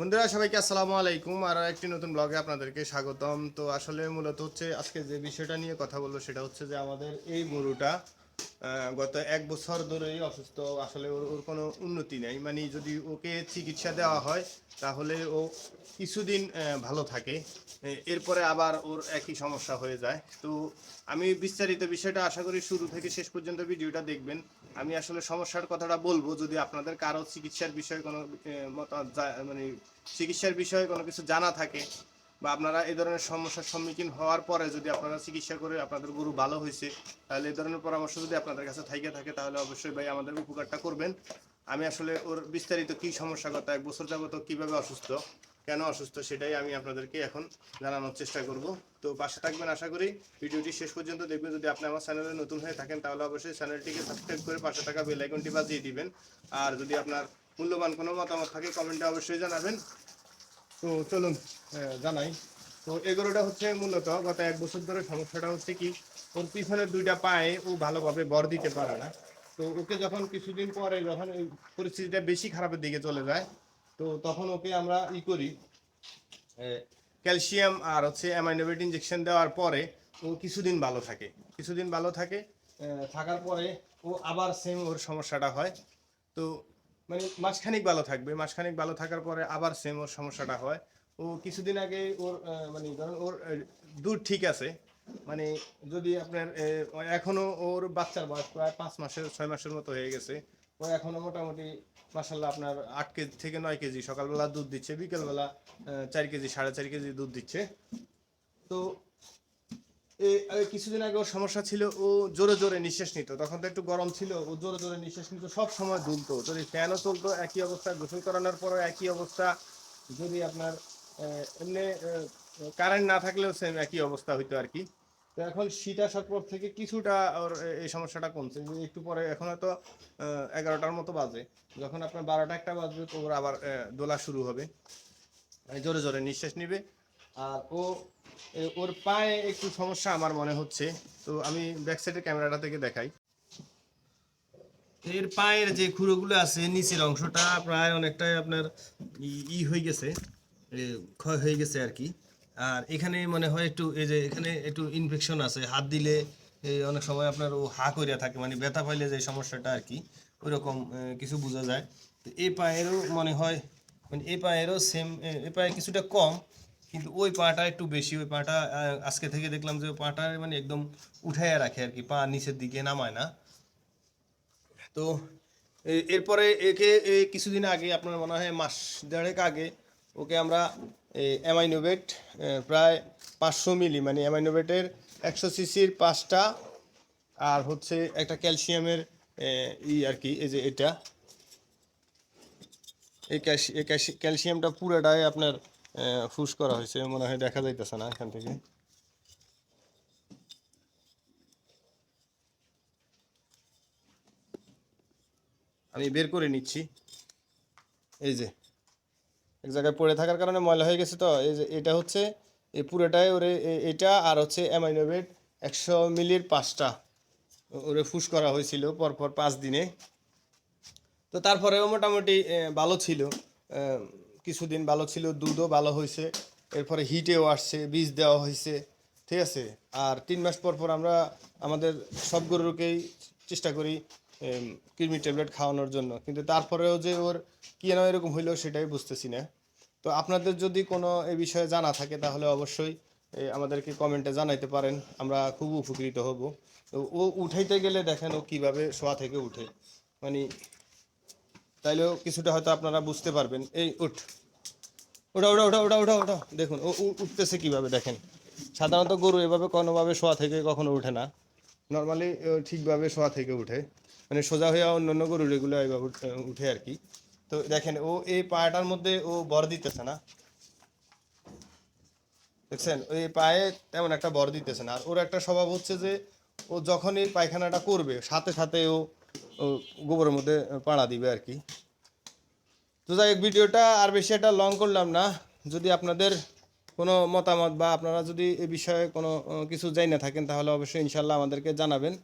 বন্ধুরা, সবাইকে আসসালামু আলাইকুম। আর একটি নতুন ব্লগে আপনাদেরকে স্বাগতম। তো আসলে মূলত হচ্ছে আজকে যে বিষয়টা নিয়ে কথা বলব সেটা হচ্ছে যে আমাদের এই গরুটা গত এক বছর ধরেই অসুস্থ। আসলে ওর ওর কোনো উন্নতি নেই। মানে যদি ওকে চিকিৎসা দেওয়া হয়, তাহলে ও কিছুদিন ভালো থাকে। এরপরে আবার ওর একই সমস্যা হয়ে যায়। তো আমি বিস্তারিত বিষয়টা আশা করি শুরু থেকে শেষ পর্যন্ত ভিডিওটা দেখবেন। আমি আসলে সমস্যার কথাটা বলব, যদি আপনাদের কারও চিকিৎসার বিষয়ে কোনো মতামত মানে চিকিৎসার বিষয়ে কোনো কিছু জানা থাকে বা আপনারা এই ধরনের সমস্যার সম্মুখীন হওয়ার পরে যদি আপনারা চিকিৎসা করে আপনাদের গরু ভালো হয়েছে, তাহলে এই ধরনের পরামর্শ যদি আপনাদের কাছে থাইকে থাকে, তাহলে অবশ্যই ভাই আমাদের উপকারটা করবেন। আমি আসলে ওর বিস্তারিত কি সমস্যা গত এক বছর যাবত কীভাবে অসুস্থ, কেন অসুস্থ সেটাই আমি আপনাদেরকে এখন জানানোর চেষ্টা করব। তো পাশে থাকবেন আশা করি। ভিডিওটি শেষ পর্যন্ত দেখবেন। যদি আপনি আমার চ্যানেলে নতুন হয়ে থাকেন, তাহলে অবশ্যই চ্যানেলটিকে সাবস্ক্রাইব করে পাশে থাকা বেল আইকনটি বাজিয়ে দিবেন। আর যদি আপনার মূল্যবান কোনো মতামত থাকে, কমেন্টে অবশ্যই জানাবেন। তো চলুন জানাই। তো এগুলোটা হচ্ছে মূলত গত এক বছর ধরে সমস্যাটা হচ্ছে কি, ওর পিছনের দুইটা পায়ে ও ভালোভাবে বর দিতে পারে না। তো ওকে যখন কিছুদিন পরে যখন পরিস্থিতিটা বেশি খারাপের দিকে চলে যায়, তো তখন ওকে আমরা ই করি ক্যালসিয়াম আর হচ্ছে অ্যামাইনোভেট ইঞ্জেকশন দেওয়ার পরে ও কিছুদিন ভালো থাকে। কিছুদিন ভালো থাকে থাকার পরে ও আবার সেম ওর সমস্যাটা হয়। তো মানে মাসখানিক ভালো থাকবে। মাসখানিক ভালো থাকার পরে আবার সেম ওর সমস্যাটা হয়। ও কিছুদিন আগে ওর মানে ধরুন ওর দুধ ঠিক আছে। মানে যদি আপনার এখনও ওর বাচ্চার বয়স প্রায় পাঁচ মাসের, ছয় মাসের মতো হয়ে গেছে। ও এখনও মোটামুটি মাসাল্লাহ আপনার আট কেজি থেকে নয় কেজি সকালবেলা দুধ দিচ্ছে, বিকেলবেলা চার কেজি, সাড়ে চার কেজি দুধ দিচ্ছে। তো কিছুদিন আগে ওর সমস্যা ছিল, ও জোরে জোরে নিঃশ্বাস নিত। তখন তো একটু গরম ছিল, ও জোরে জোরে নিঃশ্বাস নিত, সব সময় দুলতো। যদি ফ্যানও চলতো একই অবস্থা গোসল করানোর পরও একই অবস্থা। যদি আপনার এমনি কারেন্ট না থাকলেও সেম একই অবস্থা হইতো আর কি। তো এখন শীত আসার পর থেকে কিছুটা ওর এই সমস্যাটা কমছে। একটু পরে এখন হয়তো এগারোটার মতো বাজে। যখন আপনার বারোটা একটা বাজবে তো ওর আবার দোলা শুরু হবে। জোরে জোরে নিঃশ্বাস নিবে। আর ও ওর পায়ে একটু সমস্যা আমার মনে হচ্ছে। তো আমি ব্যাক সাইডের ক্যামেরাটা থেকে দেখাই। এর পায়ের যে খুঁড়োগুলো আছে নিচের অংশটা প্রায় অনেকটাই আপনার ই- হয়ে গেছে ক্ষয় হয়ে গেছে আর কি। আর এখানে মনে হয় একটু এই যে এখানে একটু ইনফেকশন আছে হাত দিলে অনেক সময় আপনার ও হা করিয়া থাকে মানে ব্যথা পাইলে যে সমস্যাটা আর কি ওইরকম এ, কিছু বোঝা যায়। তো এই পায়েরও মনে হয় মানে এই পায়েরও সেম এ পায়ে কিছুটা কম কিন্তু ওই পাটা একটু বেশি, ওই পাটা আজকে থেকে দেখলাম যে ওই পাটা মানে একদম উঠাইয়া রাখে আর কি, পা নিচের দিকে নামায় না। তো এরপরে একে কিছুদিন আগে, আপনার মনে হয় মাস দেড়েক আগে, ওকে আমরা অ্যামাইনোভেট প্রায় পাঁচশো মিলি মানে অ্যামাইনোভেটের একশো সিসির পাঁচটা আর হচ্ছে একটা ক্যালসিয়ামের ই আর কি, এই যে এটা। এই ক্যালসি- এই ক্যালসি- ক্যালসিয়ামটা পুরোটাই আপনার ফুস করা হয়েছে, মনে হয় দেখা যাইতেছে না এখান থেকে। আমি বের করে নিচ্ছি। এই যে, এক জায়গায় পড়ে থাকার কারণে ময়লা হয়ে গেছে তো। এই যে, এটা হচ্ছে, এই পুরোটাই ওরে এটা আর হচ্ছে অ্যামাইনোভেট একশো মিলির পাঁচটা ওরে ফুস করা হয়েছিল পরপর পাঁচ দিনে। তো তারপরেও মোটামুটি ভালো ছিল। কিছুদিন ভালো ছিল, দুধও ভালো হয়েছে। এরপরে হিটেও আসছে, বীজ দেওয়া হয়েছে, ঠিক আছে? আর তিন মাস পর পর আমরা আমাদের সব গরুকেই চেষ্টা করি কৃমি ট্যাবলেট খাওয়ানোর জন্য। কিন্তু তারপরেও যে ওর কেন এরকম হইল সেটাই বুঝতেছি না। তো আপনাদের যদি কোনো এ বিষয়ে জানা থাকে, তাহলে অবশ্যই আমাদেরকে কমেন্টে জানাইতে পারেন। আমরা খুব উপকৃত হব। ও উঠাইতে গেলে দেখেন ও কীভাবে শোয়া থেকে উঠে। মানে তাইলেও কিছুটা হয়তো আপনারা বুঝতে পারবেন। এই উঠ। ওটা ওটা ওটা ওটা ওটা ওটা দেখুন, ও উঠতেছে কীভাবে, দেখেন। সাধারণত গরু এভাবে কোনোভাবে শোয়া থেকে কখনো উঠে না। নর্মালি ঠিকভাবে শোয়া থেকে উঠে। মানে সোজা হয়ে অন্য অন্য গরু এগুলো এইভাবে উঠে আর কি। তো দেখেন, ও এই পাটার মধ্যে ও বর দিতেছে না। দেখছেন? ওই পায়ে তেমন একটা বর দিতেছে না। আর ওর একটা স্বভাব হচ্ছে যে, ও যখনই পায়খানাটা করবে, সাথে সাথে ও গোবরের মধ্যে পাড়া দিবে আর কি। তো যাই হোক, ভিডিওটা আর বেশি একটা লং করলাম না। যদি আপনাদের কোনো মতামত বা আপনারা যদি এ বিষয়ে কোনো কিছু জানি না থাকেন, তাহলে অবশ্যই ইনশাল্লাহ আমাদেরকে জানাবেন।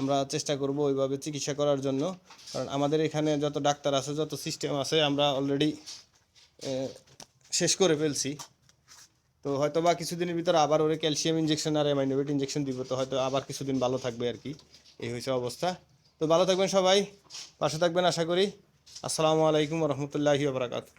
আমরা চেষ্টা করব ওইভাবে চিকিৎসা করার জন্য। কারণ আমাদের এখানে যত ডাক্তার আছে, যত সিস্টেম আছে, আমরা অলরেডি শেষ করে ফেলছি। তো হয়তো বা কিছুদিনের ভিতরে আবার ওরে ক্যালসিয়াম ইঞ্জেকশন আর এমাইনোভেট ইঞ্জেকশন দিব, তো হয়তো আবার কিছুদিন ভালো থাকবে আর কি। এই হয়েছে অবস্থা। তো ভালো থাকবেন সবাই পাশে থাকবেন আশা করি। আসসালামু আলাইকুম রহমতুল্লাহি বারাকাতু